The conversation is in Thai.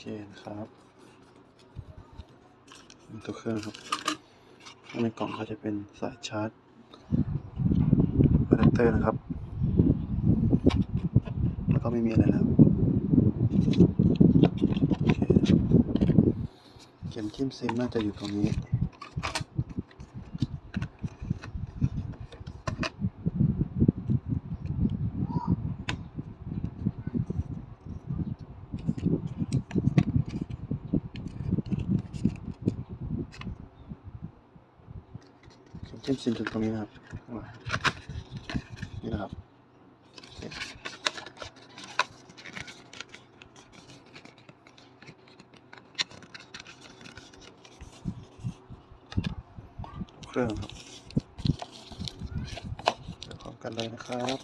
เคนะครับตัวเครื่องครับข้างในกล่องก็จะเป็นสายชาร์จอะแดปเตอร์นะครับ แล้วก็ไม่มีอะไรแล้วเข็มจิ้มซิมน่าจะอยู่ตรงนี้ จิ้มซิมจุดตรงนี้นะครับ นี่นะครับเครื่องครับเดี๋ยวพร้อมกันเลยนะครับ